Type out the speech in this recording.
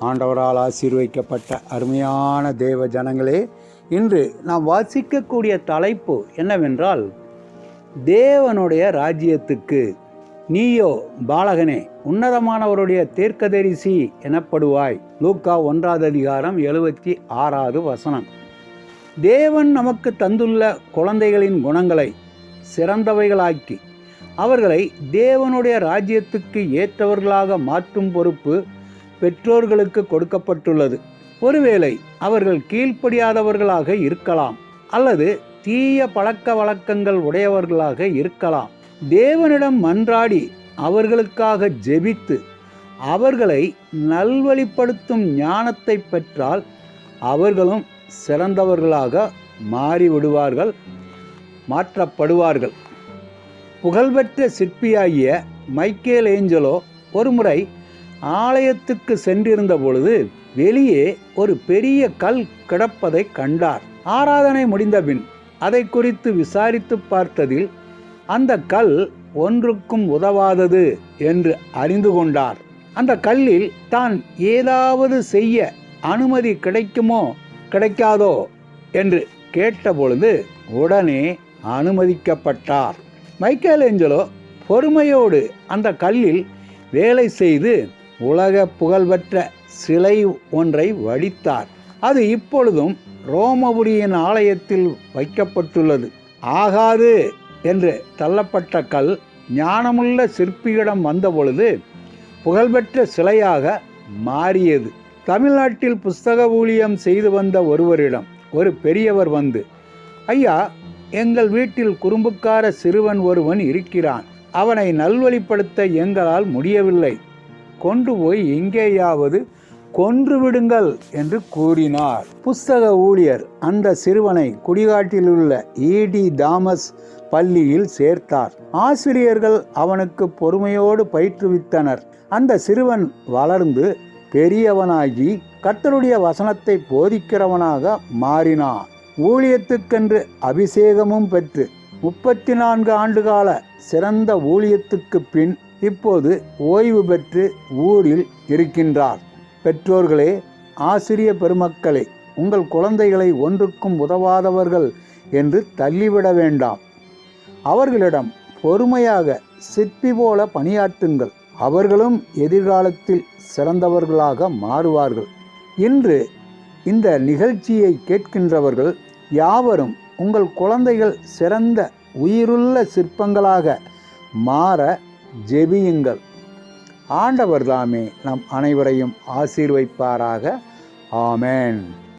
ஆண்டவரால் ஆசீர்வதிக்கப்பட்ட அருமையான தேவ ஜனங்களே இன்று நாம் வாசிக்கக்கூடிய தலைப்பு என்னவென்றால் தேவனுடைய ராஜ்யத்துக்கு நீயோ பாலகனே உன்னதமானவருடைய தீர்க்கதரிசி எனப்படுவாய். லூக்கா ஒன்றாவது அதிகாரம் எழுபத்தி ஆறாவது வசனம். தேவன் நமக்கு தந்துள்ள குழந்தைகளின் குணங்களை சிறந்தவைகளாக்கி அவர்களை தேவனுடைய ராஜ்யத்துக்கு ஏற்றவர்களாக மாற்றும் பொறுப்பு பெற்றோர்களுக்கு கொடுக்கப்பட்டுள்ளது. ஒருவேளை அவர்கள் கீழ்ப்படியாதவர்களாக இருக்கலாம் அல்லது தீய பழக்க வழக்கங்கள் உடையவர்களாக இருக்கலாம். தேவனிடம் மன்றாடி அவர்களுக்காக ஜெபித்து அவர்களை நல்வழிப்படுத்தும் ஞானத்தை பெற்றால் அவர்களும் சிறந்தவர்களாக மாறிவிடுவார்கள் மாற்றப்படுவார்கள். புகழ்பெற்ற சிற்பியாகிய மைக்கேல் ஏஞ்சலோ ஒருமுறை ஆலயத்துக்கு சென்றிருந்த பொழுது வெளியே ஒரு பெரிய கல் கிடப்பதை கண்டார். ஆராதனை முடிந்தபின் அதை குறித்து விசாரித்து பார்த்ததில் அந்த கல் ஒன்றுக்கும் உதவாதது என்று அறிந்து கொண்டார். அந்த கல்லில் தான் ஏதாவது செய்ய அனுமதி கிடைக்குமோ கிடைக்காதோ என்று கேட்டபொழுது உடனே அனுமதிக்கப்பட்டார். மைக்கேல் ஏஞ்சலோ பொறுமையோடு அந்த கல்லில் வேலை செய்து உலக புகழ்பெற்ற சிலை ஒன்றை வடித்தார். அது இப்பொழுதும் ரோமபுரியின் ஆலயத்தில் வைக்கப்பட்டுள்ளது. ஆகாது என்று தள்ளப்பட்ட கல் ஞானமுள்ள சிற்பியிடம் வந்தபொழுது புகழ்பெற்ற சிலையாக மாறியது. தமிழ்நாட்டில் புஸ்தக ஊழியம் செய்து வந்த ஒருவரிடம் ஒரு பெரியவர் வந்து ஐயா எங்கள் வீட்டில் குறும்புக்கார சிறுவன் ஒருவன் இருக்கிறான். அவனை நல்வழிப்படுத்த எங்களால் முடியவில்லை. கொண்டு போய் எங்கேயாவது கொன்று விடுங்கள் என்று கூறினார். புஸ்தக ஊழியர் அந்த சிறுவனை குடிகாட்டிலுள்ள இடி தாமஸ் பள்ளியில் சேர்த்தார். ஆசிரியர்கள் அவனுக்கு பொறுமையோடு பயிற்றுவித்தனர். அந்த சிறுவன் வளர்ந்து பெரியவனாகி கர்த்தருடைய வசனத்தை போதிக்கிறவனாக மாறினான். ஊழியத்துக்கென்று அபிஷேகமும் பெற்று முப்பத்தி நான்கு ஆண்டுகால சிறந்த ஊழியத்துக்கு பின் இப்போது ஓய்வு பெற்று ஊரில் இருக்கின்றார். பெற்றோர்களே ஆசிரிய பெருமக்களே உங்கள் குழந்தைகளை ஒன்றுக்கும் உதவாதவர்கள் என்று தள்ளிவிட வேண்டாம். அவர்களிடம் பொறுமையாக சிற்பி போல பணியாற்றுங்கள். அவர்களும் எதிர்காலத்தில் சிறந்தவர்களாக மாறுவார்கள். இன்று இந்த நிகழ்ச்சியை கேட்கின்றவர்கள் யாவரும் உங்கள் குழந்தைகள் சிறந்த உயிருள்ள சிற்பங்களாக மாற ஜெபியுங்கள். ஆண்டவர் தாமே நம் அனைவரையும் ஆசீர்வைப்பாராக. ஆமேன்.